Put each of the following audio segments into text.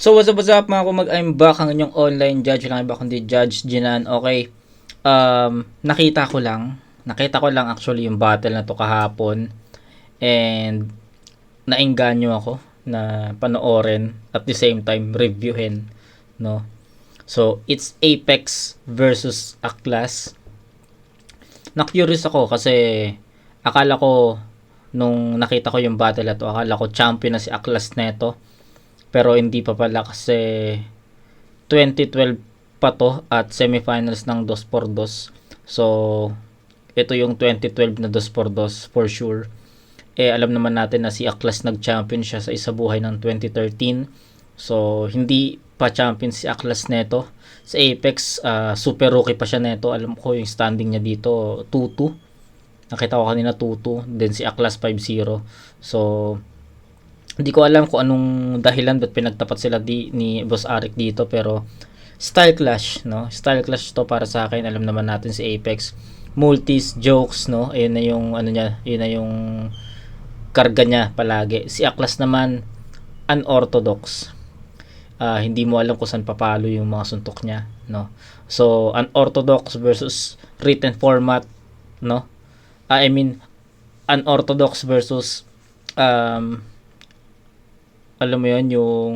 So what's up, what's up mga kumag, I'm back ang inyong online judge lang iba kundi Judge Jinan. Okay, um, nakita ko lang, nakita ko lang actually yung battle na to kahapon and nainganyo ako na panoorin at the same time reviewin, no? So, it's Apex versus Atlas. Na-curious ako kasi akala ko nung nakita ko yung battle na to, akala ko champion na si Atlas neto. Pero hindi pa pala kasi 2012 pa to at semifinals ng 2x2. So, ito yung 2012 na 2x2 for sure. Eh, alam naman natin na si Aklas nag-champion siya sa isa buhay ng 2013. So, hindi pa champion si Aklas neto. Sa Apex, uh, super rookie pa siya neto. Alam ko yung standing niya dito, 2-2. Nakita ko kanina 2-2. Then si Aklas 5-0. So, hindi ko alam kung anong dahilan ba't pinagtapat sila di, ni Boss Arik dito pero style clash no? Style clash to para sa akin. Alam naman natin si Apex. Multis jokes no? Ayun na yung ano niya yun na yung karga niya palagi. Si Aklas naman unorthodox. Uh, hindi mo alam kung saan papalo yung mga suntok niya no? So unorthodox versus written format no? Uh, I mean unorthodox versus um, alam mo yon yung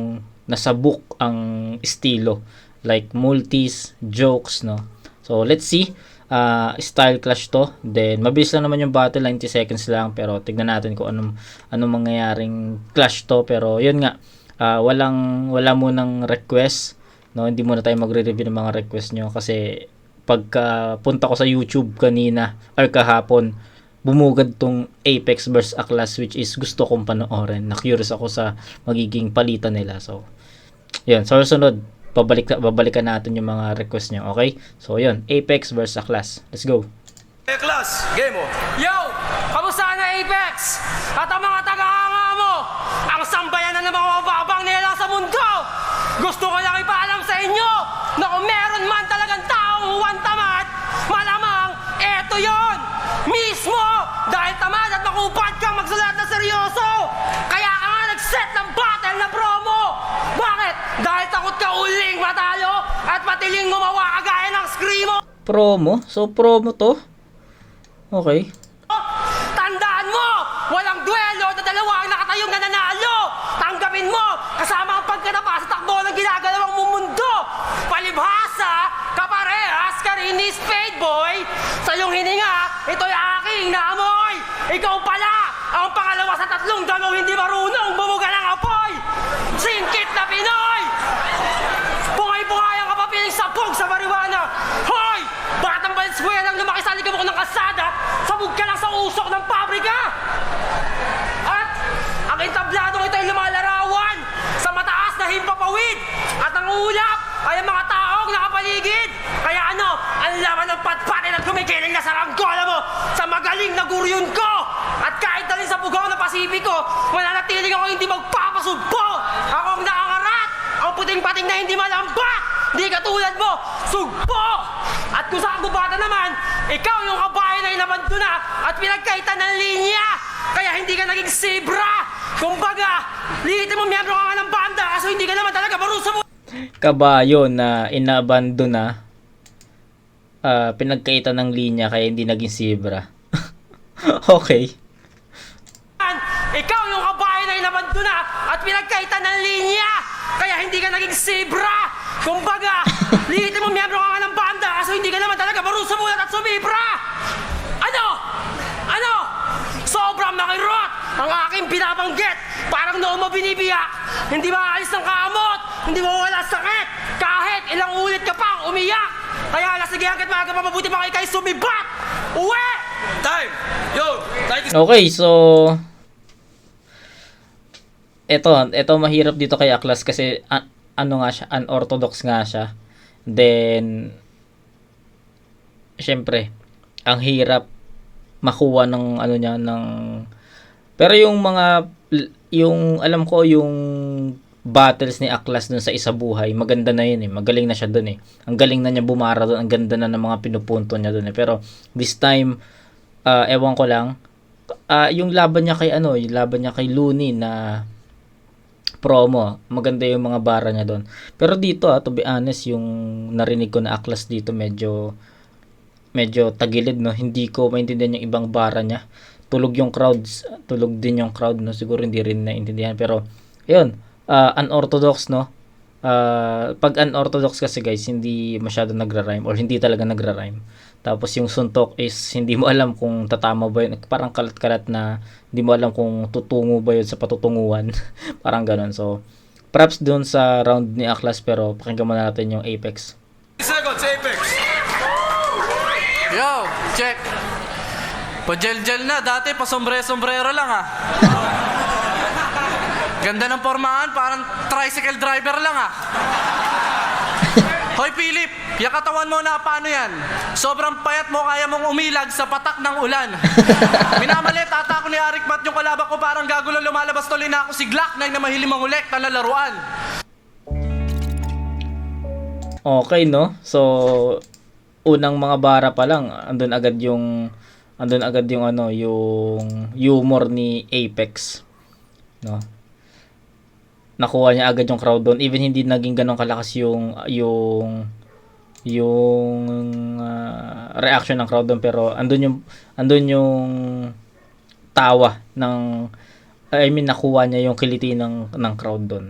nasa book ang estilo. Like multis jokes no? So let's see. Uh, style clash to. Then mabilis lang naman yung battle 90 seconds lang. Pero tignan natin kung anong anong mangyayaring clash to. Pero yun nga. Uh, walang wala mo ng request no? Hindi muna tayo magre-review ng mga request nyo. Kasi pagka punta ko sa YouTube kanina or kahapon bumugad tong Apex vs Atlas which is gusto kong panoorin. Na-curious ako sa magiging palitan nila. So, yun. So, sunod, babalik, babalikan natin yung mga request nyo. Okay? So, yun. Apex vs Atlas. Let's go. Atlas, game mo. Yo! Kamusta na Apex? At ang mga tagahanga mo? Ang sambayanan ng mga mababang nila sa mundo! Gusto ko lang ipaalam sa inyo na kung meron man talagang taong huwan tamad, malamang eto yon Mismo! Tamad at makupad kang magsulat na seryoso! Kaya ka nga nag-set ng battle na promo! Bakit? Dahil takot ka uling matalo at matiling gumawa kagaya ng screamo! Promo? So, promo to? Okay. Tandaan mo! Walang duelo na dalawa ang nakatayong nananalo! Tanggapin mo! Kasama ang pagkatapa sa takbo ng ginagalawang mong mundo! Palibhasa! Kaparehas ka rin ni Spade Ikaw pala! Ang pangalawa sa tatlong dalaw hindi marunong bumuga ng apoy! Singkit na Pinoy! Bungay-bungay ang kapapiling sabog sa marijuana! Hoy! Batang Valenzuela ang lumaki sa likabok ng kasada, sabog ka lang sa usok ng pabrika! At ang entabladong ito ay lumalarawan sa mataas na himpapawid at ang ulap ay ang mga taong nakapaligid. Kaya ano, ang laman ng patpatin at kumikiling na saranggola mo sa magaling na guryon ko. At kahit dalhin sa pugaw Pasipiko, mananatiling ako hindi magpapasugpo. Ako ang nakangarat, ang puting-pating na hindi malambat. Di katulad mo, sugpo! At kung sa kagubatan naman, ikaw yung kabayan na inabando na at pinagkaitan ng linya! Kaya hindi ka naging zebra! Kumbaga, lihitin mo miyembro ka nga ng banda kaso hindi ka naman talaga marusa mo Kabayo na inabando na uh, pinagkaitan ng linya kaya hindi naging zebra. okay. At pinagkaitan ng linya! Kaya hindi ka naging zebra! Kumbaga, lihitin mo miyembro ka nga ng banda kaso hindi ka naman talaga marusa mulat at sumibra! Ano? Ano? Sobrang makirot ang aking binabanggit. Parang noon mo binibiyak. Hindi maalis ng kamot. Hindi mo wala sakit. Kahit ilang ulit ka pang umiyak. Kaya alas sige hanggat maaga pa mabuti pa kayo kayo sumibat. Uwi! Time. Yo. Okay, so ito, ito mahirap dito kay Aklas kasi a- ano nga siya, unorthodox nga siya. Then syempre, ang hirap makuha ng ano niya ng pero yung mga yung alam ko yung battles ni Aklas dun sa isa buhay, maganda na yun eh. Magaling na siya dun eh. Ang galing na niya bumara dun. Ang ganda na ng mga pinupunto niya dun eh. Pero this time, uh, ewan ko lang, uh, yung laban niya kay ano, yung laban niya kay Looney na promo. Maganda yung mga bara niya doon. Pero dito ah, to be honest, yung narinig ko na aklas dito medyo medyo tagilid no. Hindi ko maintindihan yung ibang bara niya. Tulog yung crowds, tulog din yung crowd no. Siguro hindi rin naintindihan pero yun, ah, unorthodox no. Ah, pag unorthodox kasi guys, hindi masyado nagra-rhyme or hindi talaga nagra-rhyme. Tapos yung suntok is hindi mo alam kung tatama ba yun. Parang kalat-kalat na hindi mo alam kung tutungo ba yun sa patutunguhan. Parang ganun. So, props dun sa round ni Aklas pero pakinggan muna natin yung Apex. seconds, Apex. Yo, check. Pa-gel-gel na. Dati pa sombre-sombrero lang ah. Ganda ng pormahan, parang tricycle driver lang ah. Hoy Philip, yung katawan mo na paano yan? Sobrang payat mo, kaya mong umilag sa patak ng ulan. Minamalit, ata ako ni Arik Mat yung kalaban ko parang gagulo lumalabas tuloy na ako si Glock na mahilig mangulekta na laruan. Okay, no? So, unang mga bara pa lang, andun agad yung andun agad yung ano, yung humor ni Apex. No? Nakuha niya agad yung crowd doon even hindi naging ganun kalakas yung yung yung ah, reaction ng crowd doon pero andun yung andun yung tawa ng I mean nakuha niya yung kiliti ng ng crowd doon.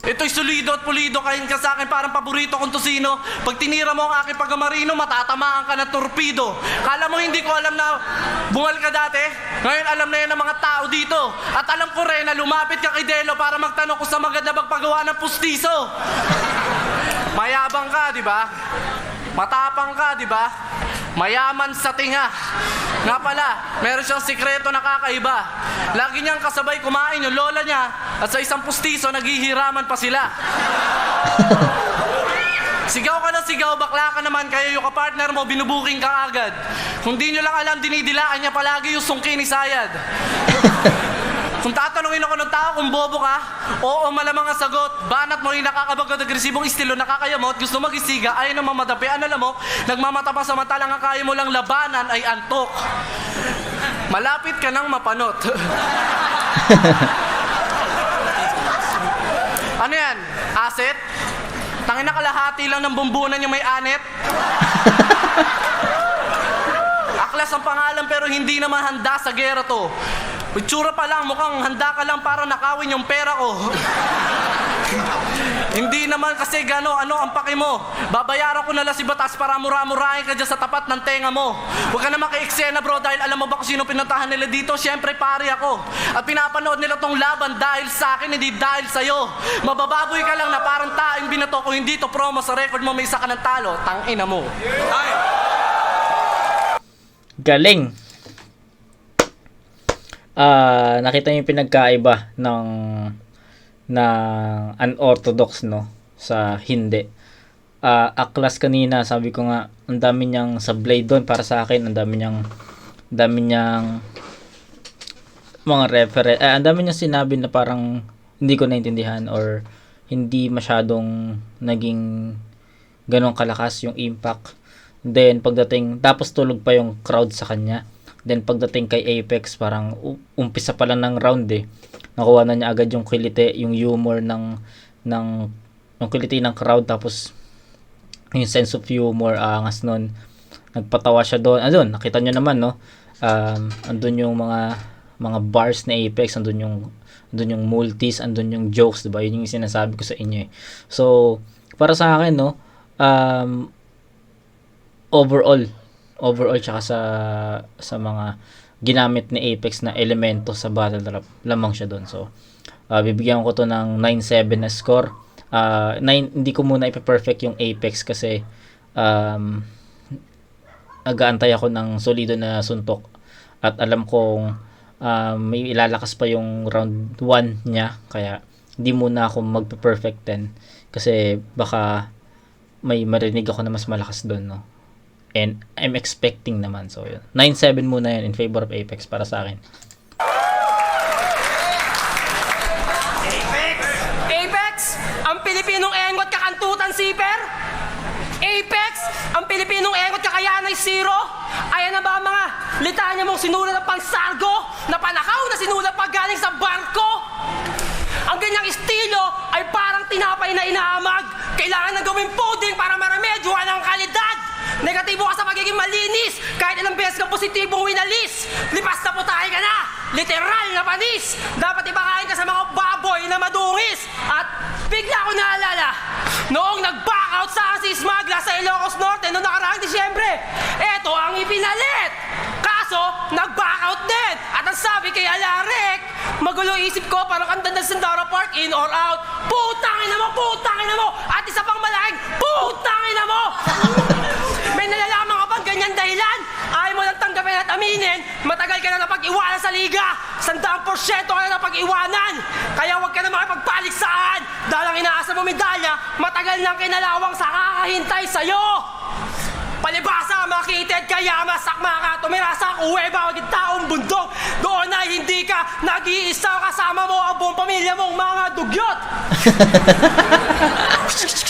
Ito'y solido at pulido kain ka sa akin parang paborito kong tosino. Pag tinira mo ang aking pagamarino, matatamaan ka ng torpedo. Kala mo hindi ko alam na bungal ka dati? Ngayon alam na yan ng mga tao dito. At alam ko rin na lumapit ka kay Delo para magtanong kung sa maganda magpagawa ng pustiso. Mayabang ka, di ba? Matapang ka, di ba? Mayaman sa tinga. Nga pala, meron siyang sikreto na kakaiba. Lagi niyang kasabay kumain yung lola niya at sa isang pustiso naghihiraman pa sila. Sigaw ka na sigaw, bakla ka naman, kaya yung kapartner mo, binubuking ka agad. Kung di nyo lang alam, dinidilaan niya palagi yung sungki ni Sayad. Kung tatanungin ako ng tao kung bobo ka, oo malamang ang sagot. Banat mo rin nakakabagod agresibong estilo, nakakayamot, gusto magisiga, ayaw na mamadapi. Ano alam mo, nagmamata pa samantalang ang kaya mo lang labanan ay antok. Malapit ka nang mapanot. ano yan? Asset? Tangin na kalahati lang ng bumbunan yung may anet? Aklas ang pangalan pero hindi naman handa sa gera to. Itsura pa lang, mukhang handa ka lang para nakawin yung pera ko. hindi naman kasi gano, ano ang paki mo. Babayaran ko na lang si Batas para mura-murahin ka dyan sa tapat ng tenga mo. Huwag ka na makieksena bro dahil alam mo ba kung sino pinuntahan nila dito? Siyempre pari ako. At pinapanood nila tong laban dahil sa akin, hindi dahil sa'yo. Mabababoy ka lang na parang taing binato kung hindi to promo sa record mo may isa ka ng talo. Tangina mo. Time. Galing. Ah, nakita yung pinagkaiba ng ng unorthodox no sa hindi. Ah, aklas kanina, sabi ko nga, ang dami niyang sa blade doon para sa akin, ang dami niyang ang dami niyang mga reference, eh, ang dami niyang sinabi na parang hindi ko naintindihan or hindi masyadong naging ganong kalakas yung impact. Then pagdating tapos tulog pa yung crowd sa kanya. Then pagdating kay Apex parang umpisa pa lang ng round eh. Nakuha na niya agad yung kilite, yung humor ng ng yung kilite ng crowd tapos yung sense of humor angas nun. Nagpatawa siya doon. Andun, nakita niyo naman no. Um, andun yung mga mga bars na Apex, andun yung andun yung multis, andun yung jokes, 'di ba? Yun yung sinasabi ko sa inyo eh. So, para sa akin no, um, overall overall tsaka sa sa mga ginamit ni Apex na elemento sa battle rap lamang siya doon so ah, bibigyan ko to ng 9-7 na score. Ah, 9 hindi ko muna ipe-perfect yung Apex kasi um, nag-aantay ako ng solido na suntok. At alam kong um, may ilalakas pa yung round 1 niya kaya hindi muna ako magpe-perfect 10 kasi baka may marinig ako na mas malakas doon, no? And I'm expecting naman. So, yun. 9-7 muna yan in favor of Apex para sa akin. Apex! Ang Pilipinong engot kakantutan siper! Apex, ang Pilipinong engot kakayahan ay zero. Ayan na ba mga litanya mong sinulat ng pangsargo na panakaw na sinulat pa galing sa barko? Ang ganyang estilo ay parang tinapay na inaamag. Kailangan na gawing pudding para maremedyohan ang kalidad. Negatibo ka sa pagiging malinis. Kahit ilang beses kang positibong winalis. Lipas na putahe ka na. Literal na panis. Dapat ipakain ka sa mga baboy na madungis. At bigla ko naalala, noong nag-back out sa si Smagla sa Ilocos Norte noong nakaraang Disyembre, eto ang ipinalit. Kaso, nag-back out din. At ang sabi kay Alarek, magulo isip ko parang kanta ng Sandara Park, in or out. Putang ina mo, putang ina mo! At isa pang malaking, putang ina mo! Ganyan dahilan? Ayaw mo lang tanggapin at aminin, matagal ka na napag-iwanan sa liga. Sandang porsyento ka na napag-iwanan. Kaya huwag ka na makipagpaligsahan. Dahil ang inaasa mo medalya, matagal nang kinalawang sa kakahintay sa'yo. Palibasa, makitid ka, yamas, sakma ka, tumira sa kuweba, maging taong bundok. Doon ay hindi ka nag-iisa kasama mo ang buong pamilya mong mga dugyot.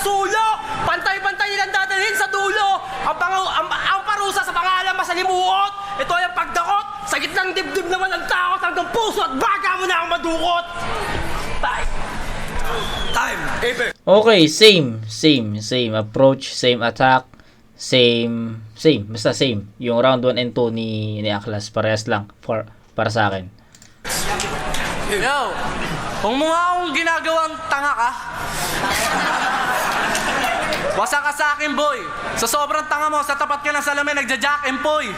sulok! Pantay-pantay nilang dadalhin sa dulo! Ang, pangu- ang, ang parusa sa pangalan masalimuot! Ito ay ang pagdakot! Sa gitnang dibdib naman ang takot hanggang puso at baga mo na ang madukot! Bye! Time. Apex. Okay, same, same, same approach, same attack, same, same, basta same. Yung round 1 and 2 ni, ni Aklas, parehas lang for, para sa akin. Yo, kung mo nga akong ginagawang tanga ka, wasa ka sa akin, boy. Sa sobrang tanga mo, sa tapat ka ng salamin, nagja-jack and poy.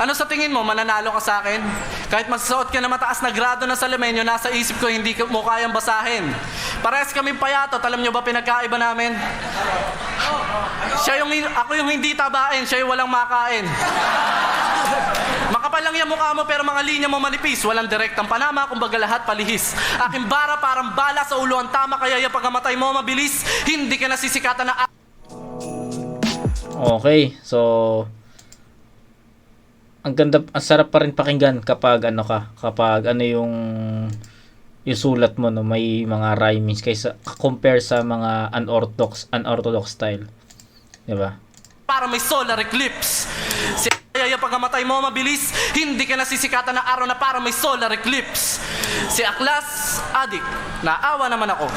Ano sa tingin mo, mananalo ka sa akin? Kahit magsuot ka na mataas na grado ng salamin, yung nasa isip ko, hindi mo kayang basahin. Parehas kami payatot, alam nyo ba pinagkaiba namin? Siya yung, ako yung hindi tabain, siya yung walang makain. Makapal lang yung mukha mo pero mga linya mo manipis. Walang direktang panama, kumbaga lahat palihis. Aking bara parang bala sa ulo ang tama, kaya yung pagkamatay mo mabilis. Hindi ka nasisikatan na Okay, so ang ganda, ang sarap pa rin pakinggan kapag ano ka, kapag ano yung yung sulat mo no, may mga rhymings kaysa compare sa mga unorthodox unorthodox style. 'Di ba? para may solar eclipse. Pagkamatay mo mabilis, hindi ka nasisikatan na araw na para may solar eclipse. Si Aklas, adik, naawa naman ako.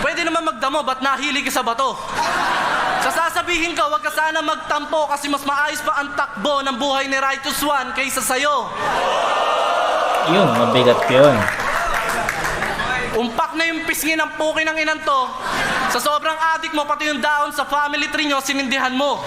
Pwede naman magdamo, ba't nahilig ka sa bato? Sa sasabihin ka, wag ka sana magtampo kasi mas maayos pa ang takbo ng buhay ni Righteous One kaysa sa'yo. Yun, mabigat 'yun. Umpak na yung pisngi ng puki ng inan to. Sa sobrang adik mo, pati yung daon sa family tree nyo, sinindihan mo.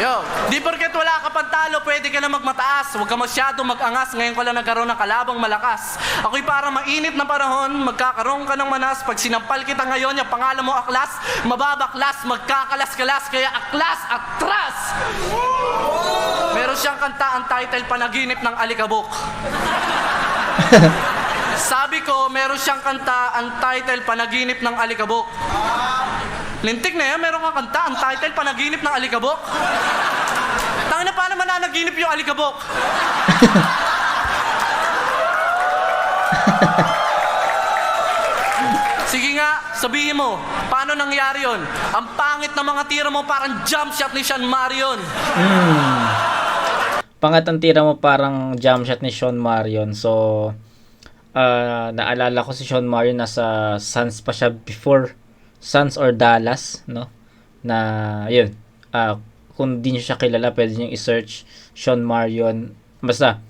Yo, di porket wala ka pantalo, pwede ka na magmataas. Huwag ka masyado mag-angas. Ngayon ko lang nagkaroon ng kalabang malakas. Ako'y para mainit na panahon, magkakaroon ka ng manas. Pag sinampal kita ngayon, yung pangalan mo aklas, mababaklas, magkakalas-kalas, kaya aklas, atras! Meron siyang kanta, ang title, Panaginip ng Alikabok. Sabi ko, meron siyang kanta, ang title, Panaginip ng Alikabok. Lintik na yan, meron kang kanta, ang title, Panaginip ng Alikabok. Tanga na, paano mananaginip yung alikabok? Sige nga, sabihin mo, paano nangyari yon? Ang pangit na mga tira mo parang jump shot ni Sean Marion. Pangat ang tira mo parang jump shot ni Sean Marion. So, ah, naalala ko si Sean Marion nasa Suns pa siya before Suns or Dallas, no? Na, yun. ah, kung di nyo siya kilala, pwede nyo i-search Sean Marion. Basta,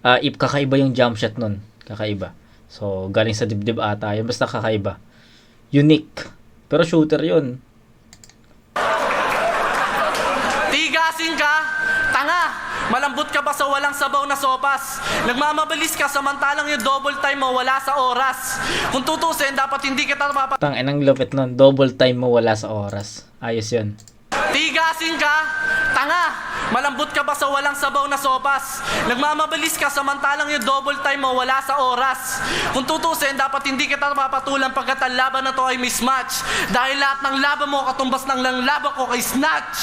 ah, if kakaiba yung jump shot nun. Kakaiba. So, galing sa dibdib ata. Yun, basta kakaiba. Unique. Pero shooter yun. Tigasin ka, tanga! Malambot ka ba sa walang sabaw na sopas? Nagmamabilis ka samantalang yung double time mo wala sa oras. Kung tutusin, dapat hindi kita mapapatay. Tang, enang lupit nun. Double time mo wala sa oras. Ayos yun. Tigasin ka? Tanga! Malambot ka ba sa walang sabaw na sopas? Nagmamabilis ka samantalang yung double time mo wala sa oras. Kung tutusin, dapat hindi kita mapatulan pagkat ang laban na to ay mismatch. Dahil lahat ng laban mo katumbas ng lang laban ko kay Snatch.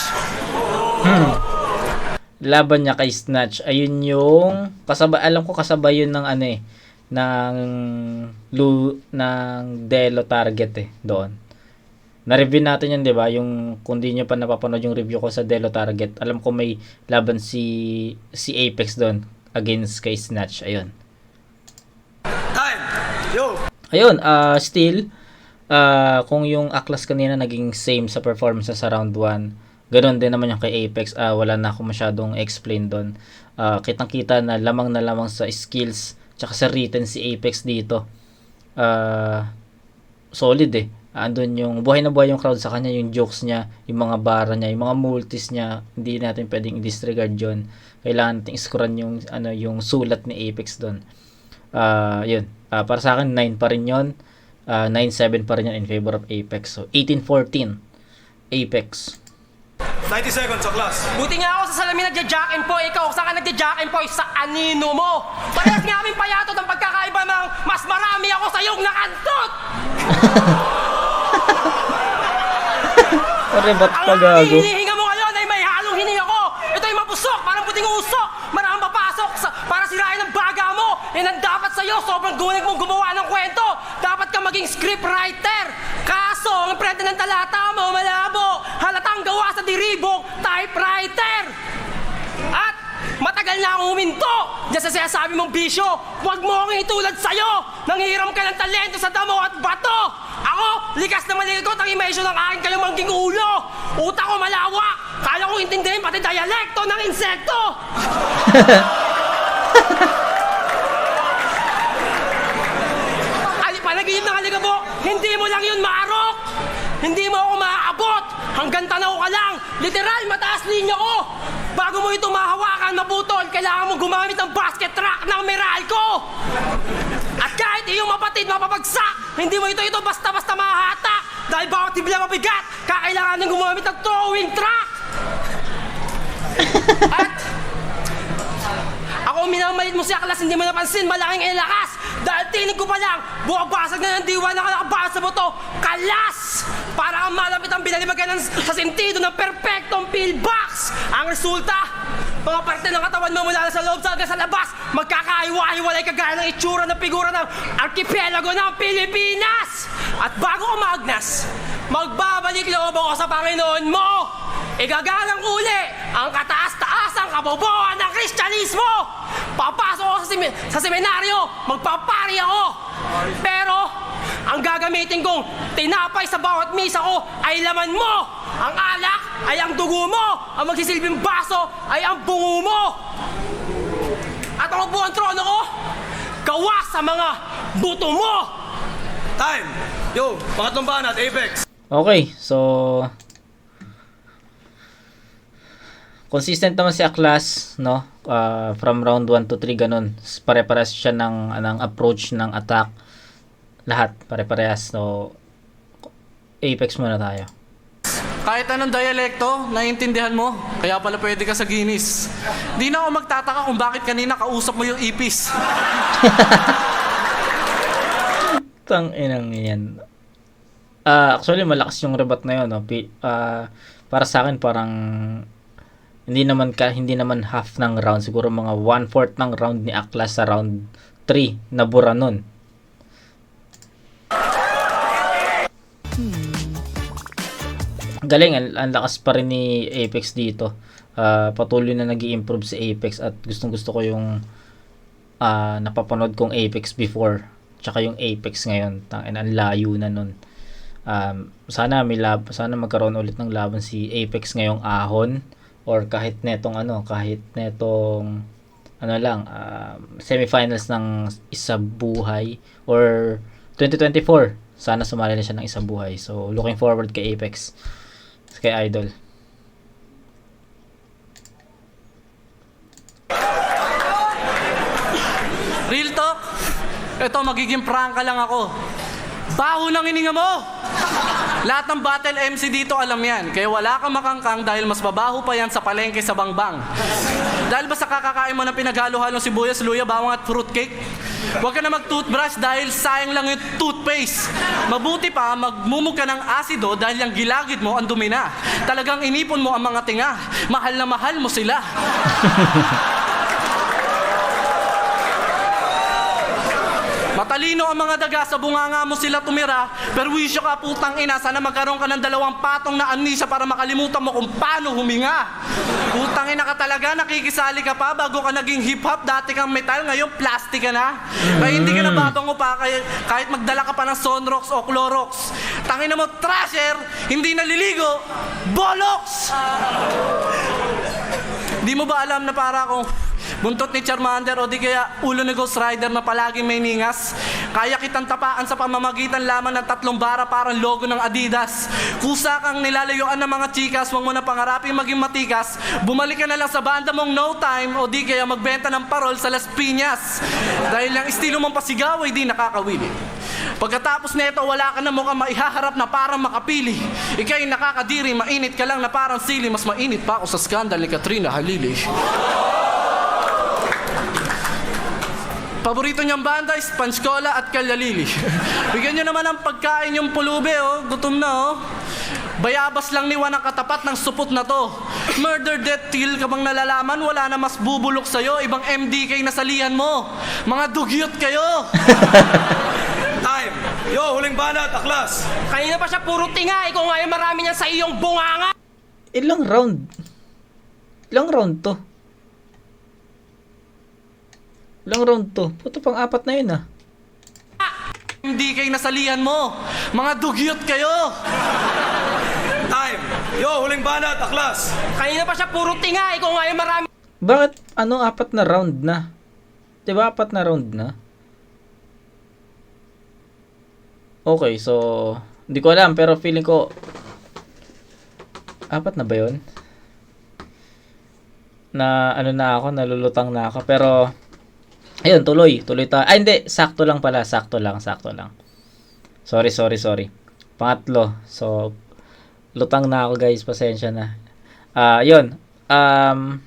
laban niya kay Snatch. Ayun yung kasabay alam ko kasabay yun ng ano eh ng lu ng Delo target eh doon. Na-review natin yun, 'di ba? Yung kung di niyo pa napapanood yung review ko sa Delo target, alam ko may laban si si Apex doon against kay Snatch. Ayun. Time. Yo. Ayun, uh, still, uh, kung yung Aklas kanina naging same sa performance sa round 1, ganun din naman yung kay Apex. Uh, wala na ako masyadong explain doon. Uh, kitang-kita na lamang na lamang sa skills tsaka sa written si Apex dito. Uh, solid eh. Andun yung buhay na buhay yung crowd sa kanya, yung jokes niya, yung mga bara niya, yung mga multis niya, hindi natin pwedeng i-disregard yun. Kailangan natin iskuran yung, ano, yung sulat ni Apex doon. Ah, yun. Ah, para sa akin, 9 pa rin yun. Ah, 9-7 pa rin yun in favor of Apex. So, 18-14. Apex. 90 seconds sa class. Buti nga ako sa salamin nagja-jack and po, ikaw saan ka nagja-jack and po sa anino mo. Parehas nga aming payatot ang pagkakaiba ng mas marami ako sa iyong nakantot. Pare, ba't ka gago? hinihinga mo ngayon ay may halong hininga ko. Ito ay mapusok, parang puting usok. Marang mapasok sa, para sirain ang baga mo. Yan ang dapat sa'yo, sobrang gulig mong gumawa ng kwento. Dapat ka maging scriptwriter. Kaso, ang prente ng talata mo malabo. Halatang gawa sa diribok, typewriter. At matagal na akong huminto Diyan sa sinasabi mong bisyo. Huwag mo akong itulad sa'yo. Nanghiram ka ng talento sa damo at bato. Ako, likas na maligot ang imensyon ng aking kalumangging ulo. Utak ko malawak. Kaya kong intindihin pati dialekto ng insekto. Ali, panaginip ng aligabok, hindi mo lang yun maarok. Hindi mo ako maaabot. Hanggang tanaw ka lang. Literal, mataas linya ko. Bago mo ito mahawakan, maputol, kailangan mo gumamit ng basket track ng Meralco. At kahit iyong mapatid, mapapagsak, hindi mo ito ito basta-basta mahahatak. Dahil bawat tibla mabigat, kakailangan ng gumamit ng throwing track. At ako minamait mo si Aklas, hindi mo napansin, malaking ilakas. Dahil tinig ko pa lang, buwabasag na ng diwa na nakabasa sa buto. Kalas! Para ang malapit ang binalibagan ng, sa sentido ng perpektong pillbox. Ang resulta, mga parte ng katawan mo mula sa loob hanggang sa labas, magkakaiwa-hiwalay kagaya ng itsura ng figura ng arkipelago ng Pilipinas. At bago ko maagnas, magbabalik loob ako sa Panginoon mo. Igagalang uli ang kataas-taasang kabobohan ng Kristyanismo! Papasok ako sa, semi- sa seminaryo, magpapari ako! Pero, ang gagamitin kong tinapay sa bawat misa ko ay laman mo! Ang alak ay ang dugo mo! Ang magsisilbing baso ay ang bungo mo! At ang upuan trono ko, gawa sa mga buto mo! Time. Yo, pangatlong banat, Apex. Okay, so consistent naman si Aklas, no? Ah, from round 1 to 3 ganun. Pare-parehas siya ng ng approach ng attack. Lahat pare-parehas. So Apex muna tayo. Kahit anong dialekto, naiintindihan mo. Kaya pala pwede ka sa Guinness. Di na ako magtataka kung bakit kanina kausap mo yung ipis. Tang inang yan. Ah, actually malakas yung rebat na yun, no. Ah, para sa akin parang hindi naman ka hindi naman half ng round, siguro mga one fourth ng round ni Aklas sa round 3 na bura nun. Galing, ang, lakas pa rin ni Apex dito. Ah, patuloy na nag improve si Apex at gustong gusto ko yung ah napapanood kong Apex before tsaka yung Apex ngayon. Tangin ang layo na nun. Um, sana may lab sana magkaroon ulit ng laban si Apex ngayong ahon or kahit netong ano kahit netong ano lang um, semifinals ng isa buhay or 2024 sana sumali na siya ng isa buhay so looking forward kay Apex kay Idol Real talk? Ito, magiging prangka lang ako. Baho ng hininga mo! Lahat ng battle MC dito alam yan. Kaya wala kang makangkang dahil mas mabaho pa yan sa palengke sa bangbang. dahil ba sa kakakain mo ng pinaghalo-halong sibuyas, luya, bawang at fruitcake? Huwag ka na mag-toothbrush dahil sayang lang yung toothpaste. Mabuti pa, magmumug ka ng asido dahil yung gilagid mo ang dumi na. Talagang inipon mo ang mga tinga. Mahal na mahal mo sila. Matalino ang mga daga sa bunganga mo sila tumira, pero wisyo ka putang ina, sana magkaroon ka ng dalawang patong na amnesia para makalimutan mo kung paano huminga. Putang ina ka talaga, nakikisali ka pa bago ka naging hip-hop, dati kang metal, ngayon plastic ka na. Kaya hindi ka na babango pa, kaya, kahit magdala ka pa ng Sonrox o Clorox. Tangina mo, trasher, hindi naliligo, bolox! Di mo ba alam na para akong buntot ni Charmander o di kaya ulo ni Ghost Rider na palaging may ningas? Kaya kitang tapaan sa pamamagitan lamang ng tatlong bara parang logo ng Adidas. Kusa kang nilalayuan ng mga chikas, huwag mo na pangarapin maging matikas. Bumalik ka na lang sa banda mong no time o di kaya magbenta ng parol sa Las Piñas. Dahil ang estilo mong pasigaw ay di nakakawili. Pagkatapos nito, wala ka na mukhang maihaharap na parang makapili. Ika'y nakakadiri, mainit ka lang na parang sili. Mas mainit pa ako sa skandal ni Katrina Halili. Paborito niyang banda is Panskola at Kalyalili. Bigyan niyo naman ng pagkain yung pulube, oh. Gutom na, oh. Bayabas lang ni Juan ang katapat ng supot na to. Murder, death, kill ka bang nalalaman? Wala na mas bubulok sa'yo. Ibang MDK na salihan mo. Mga dugyot kayo. Time! Yo, huling banat, aklas! Kanina pa siya puro tinga, ikaw nga yung marami niyan sa iyong bunganga. Ilang round? Ilang round to? Ilang round to? Puto pang apat na yun ah. MDK na salihan mo. Mga dugyot kayo. Time! Yo, huling banat, aklas! Kanina pa siya puro tinga, ikaw nga yung marami Bakit ano apat na round na? 'Di ba apat na round na? Okay, so hindi ko alam pero feeling ko apat na ba 'yon? Na ano na ako, nalulutang na ako pero ayun, tuloy, tuloy ta. Ay hindi, sakto lang pala, sakto lang, sakto lang. Sorry, sorry, sorry. Pangatlo. So lutang na ako guys, pasensya na. Ah, 'yun. Um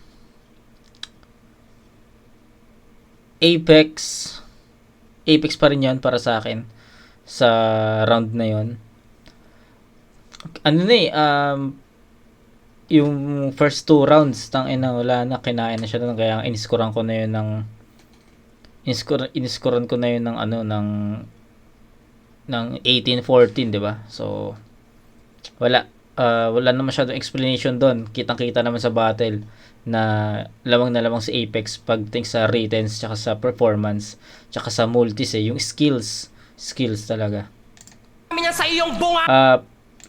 Apex Apex pa rin 'yon para sa akin sa round na 'yon. Ano na eh um yung first two rounds tang ina wala na kinain na siya doon kaya iniskuran ko na yun ng iniskor iniskuran ko na yun ng ano ng ng 18-14 'di ba? So wala ah, wala na masyadong explanation doon kitang-kita naman sa battle na lamang na lamang sa Apex pagdating sa returns tsaka sa performance tsaka sa multis eh. Yung skills skills talaga. Sa iyong bunganga. uh,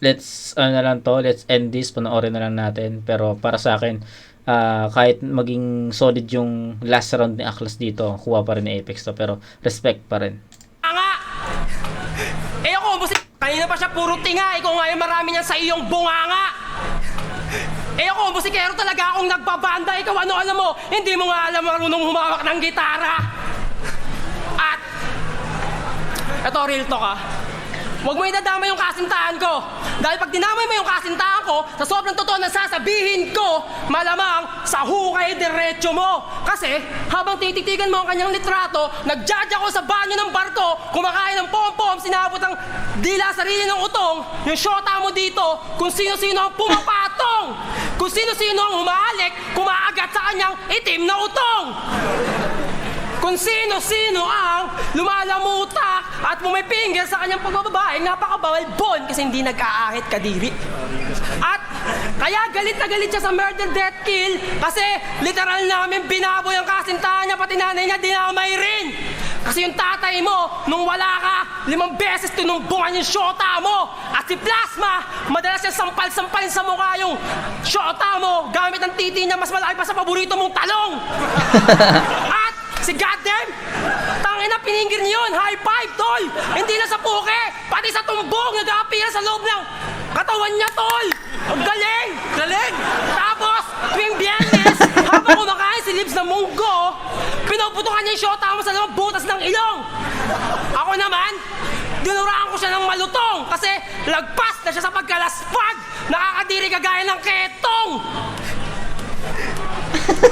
let's ano na lang to let's end this. Panoorin na lang natin. Pero para sa akin ah, kahit maging solid yung last round ni Aklas dito kuha pa rin ni Apex to pero respect pa rin nga! Eh ako, busi... Kanina pa siya puro tinga, ikaw nga yung marami niyan sa iyong bunganga! Eh ako, musikero talaga akong nagbabanda, ikaw ano alam mo, hindi mo nga alam marunong humawak ng gitara! At, eto real talk ah, Huwag mo idadama yung kasintahan ko. Dahil pag dinamay mo yung kasintahan ko, sa sobrang totoo na sasabihin ko, malamang sa hukay diretso mo. Kasi habang tititigan mo ang kanyang litrato, nagjudge ako sa banyo ng barko, kumakain ng pom-pom, sinabot ang dila sarili ng utong, yung shota mo dito, kung sino-sino ang pumapatong, kung sino-sino ang humalik, kumaagat sa kanyang itim na utong kung sino-sino ang lumalamutak at pumipinggil sa kanyang pagbababae, napakabawal bon kasi hindi nag-aahit kadiri. At kaya galit na galit siya sa murder, death, kill kasi literal namin binaboy ang kasintahan niya, pati nanay niya dinamay rin. Kasi yung tatay mo, nung wala ka, limang beses tinumbungan yung shota mo. At si Plasma, madalas siya sampal-sampalin sa mukha yung shota mo gamit ang titi niya mas malaki pa sa paborito mong talong. At si Goddamn, tangina piningir niyo yun, high five, tol! Hindi na sa puke, pati sa tumbong, nag-aapira sa loob ng katawan niya, tol! Ang galing! Galing! Tapos, tuwing biyernes, habang kumakain si Libs ng munggo, pinuputukan niya yung shota mo sa lamang butas ng ilong! Ako naman, dinuraan ko siya ng malutong kasi lagpas na siya sa pagkalaspag. Nakakadiri kagaya ng ketong.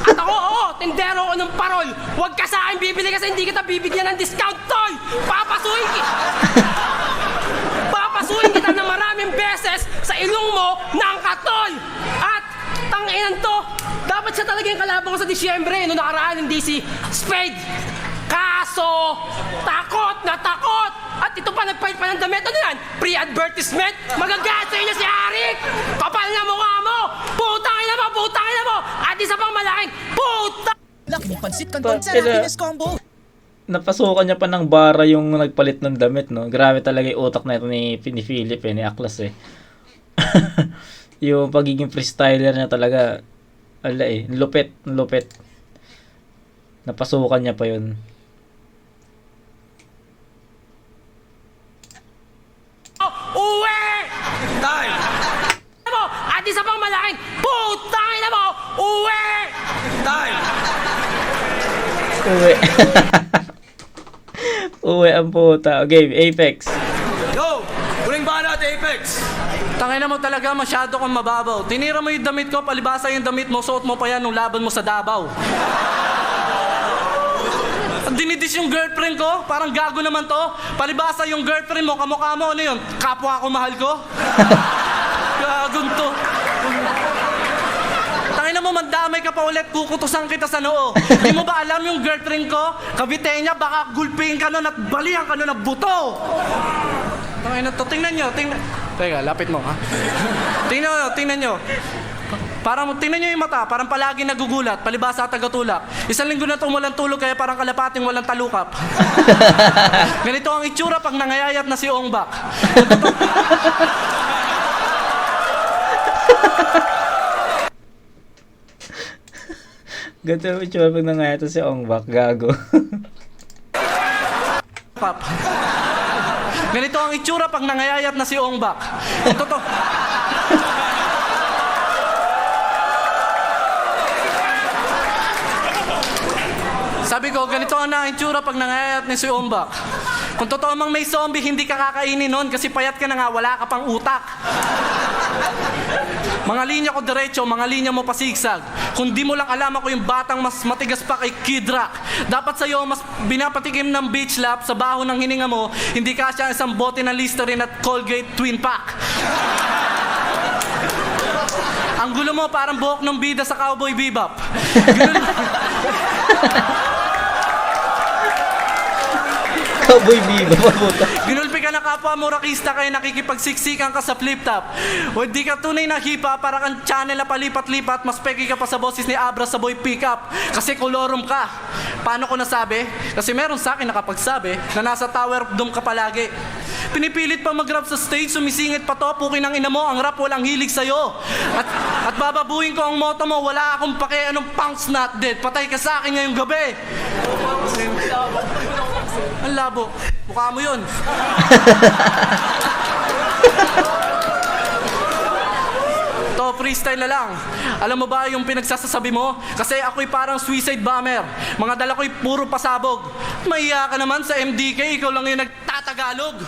At ako, oo, tindero ko ng parol. Huwag ka sa akin bibili kasi hindi kita bibigyan ng discount, tol. Papasuhin ki... Papasuhin kita na maraming beses sa ilong mo ng katol. At, tanginan to, dapat siya talaga yung kalaban sa Disyembre, no nakaraan, hindi si Spade. Kaso, takot na takot! At ito pa, nagpalit pa ng damit. Ano yan? Pre-advertisement? Magagalit sa inyo si Arik! Kapal na mukha mo! Putang ina mo! Putang ina mo! At isa pang malaking puta! Laki pansit Pa- canton sa happiness combo. Napasukan niya pa ng bara yung nagpalit ng damit, no? Grabe talaga yung utak na ito ni, ni Philip, eh, ni Aklas, eh. yung pagiging freestyler niya talaga, ala eh, lupit, lupit. Napasukan niya pa yun. Uwi! Time! mo! At isa pang malaking putang ina mo! Uwi! Time! Uwi. Uwi ang puta. Okay, Apex. Yo! Huling banat, Apex! Tangina mo talaga, masyado kang mababaw. Tinira mo yung damit ko, palibasa yung damit mo, suot mo pa yan nung laban mo sa. Ang dinidis yung girlfriend ko, parang gago naman to. Palibasa yung girlfriend mo, kamukha mo, ano yun? Kapwa ko mahal ko? Gagong to. Mandamay ka pa ulit, kukutusan kita sa noo. Hindi mo ba alam yung girlfriend ko? Kabitenya, baka gulpiin ka nun at balihan ka nun ng buto. Tangina to, tingnan nyo, tingnan. Teka, lapit mo ha. tingnan nyo, tingnan nyo. Parang tingnan nyo yung mata, parang palagi nagugulat, palibasa at tagatulak. Isang linggo na itong walang tulog kaya parang kalapating walang talukap. Ganito ang itsura pag nangayayat na si Ongbak. Ganito yung itsura pag nangayata si Ongbak. Gago. Pap. Ganito ang itsura pag nangayayat na si Ongbak. Totoo. Sabi ko, ganito ang itsura pag nangayayat ni si Ongbak. Kung totoo mang may zombie, hindi ka kakainin nun kasi payat ka na nga, wala ka pang utak. Mga linya ko diretso, mga linya mo pasigsag. Kung di mo lang alam ako yung batang mas matigas pa kay Kid Rock. Dapat sa'yo mas binapatikim ng beach lap sa baho ng hininga mo, hindi ka siya isang bote ng Listerine at Colgate Twin Pack. Ang gulo mo parang buhok ng bida sa Cowboy Bebop. Cowboy. Ginulpi ka na kapwa mo rakista kaya nakikipagsiksikan ka sa flip top. O di ka tunay na hipa para kang channel na palipat-lipat, mas peki ka pa sa boses ni Abra sa boy pickup. Kasi kolorum ka. Paano ko nasabi? Kasi meron sa akin nakapagsabi na nasa tower dome ka palagi. Pinipilit pa mag-rap sa stage, sumisingit pa to, pukin ang ina mo, ang rap walang hilig sa'yo. At, at bababuhin ko ang motto mo, wala akong pake anong punks not dead, patay ka sa akin ngayong gabi. Ang labo. Mukha mo yun. To, freestyle na lang. Alam mo ba yung pinagsasasabi mo? Kasi ako'y parang suicide bomber. Mga dala ko'y puro pasabog. Mahiya ka naman sa MDK, ikaw lang yung nagtatagalog.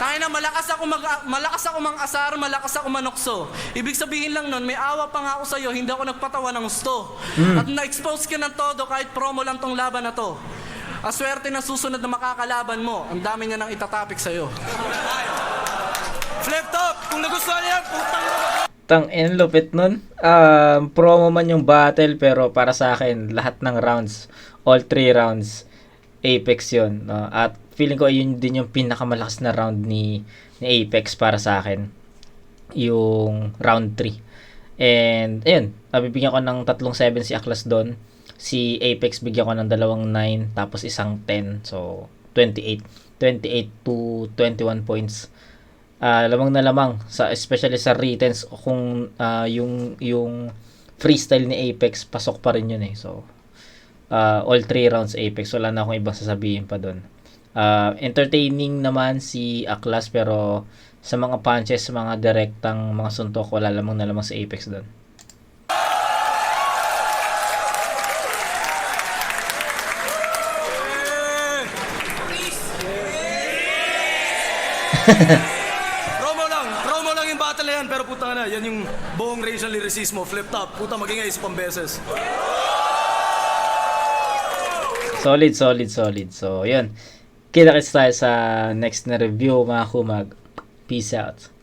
Kaya na malakas ako mag malakas ako mang asar, malakas ako manokso. Ibig sabihin lang nun, may awa pa nga ako sa'yo, hindi ako nagpatawa ng gusto. At na-expose ka ng todo kahit promo lang tong laban na to. Aswerte na susunod na makakalaban mo, ang dami niya nang itatapik sa'yo. Flip top! Kung nagustuhan niya, putang Tang in lupit nun. Um, promo man yung battle pero para sa akin lahat ng rounds, all three rounds Apex 'yon, no? At feeling ko yun din yung pinakamalakas na round ni ni Apex para sa akin. Yung round 3. And ayun, nabibigyan ko ng tatlong 7 si Aklas doon. Si Apex bigyan ko ng dalawang 9 tapos isang 10. So 28. 28 to 21 points ah lamang na lamang sa especially sa returns kung ah, yung yung freestyle ni Apex pasok pa rin yun eh so ah, all three rounds Apex wala na akong ibang sasabihin pa doon uh, entertaining naman si Aklas pero sa mga punches, sa mga direktang mga suntok, wala lamang na lamang sa Apex doon. promo lang, promo lang yung battle yan, pero puta na, yan yung buong racial lyricism flip top, puta magingay sa pambeses. Solid, solid, solid. So, yun. Kita-kits tayo sa next na review mga kumag. Peace out.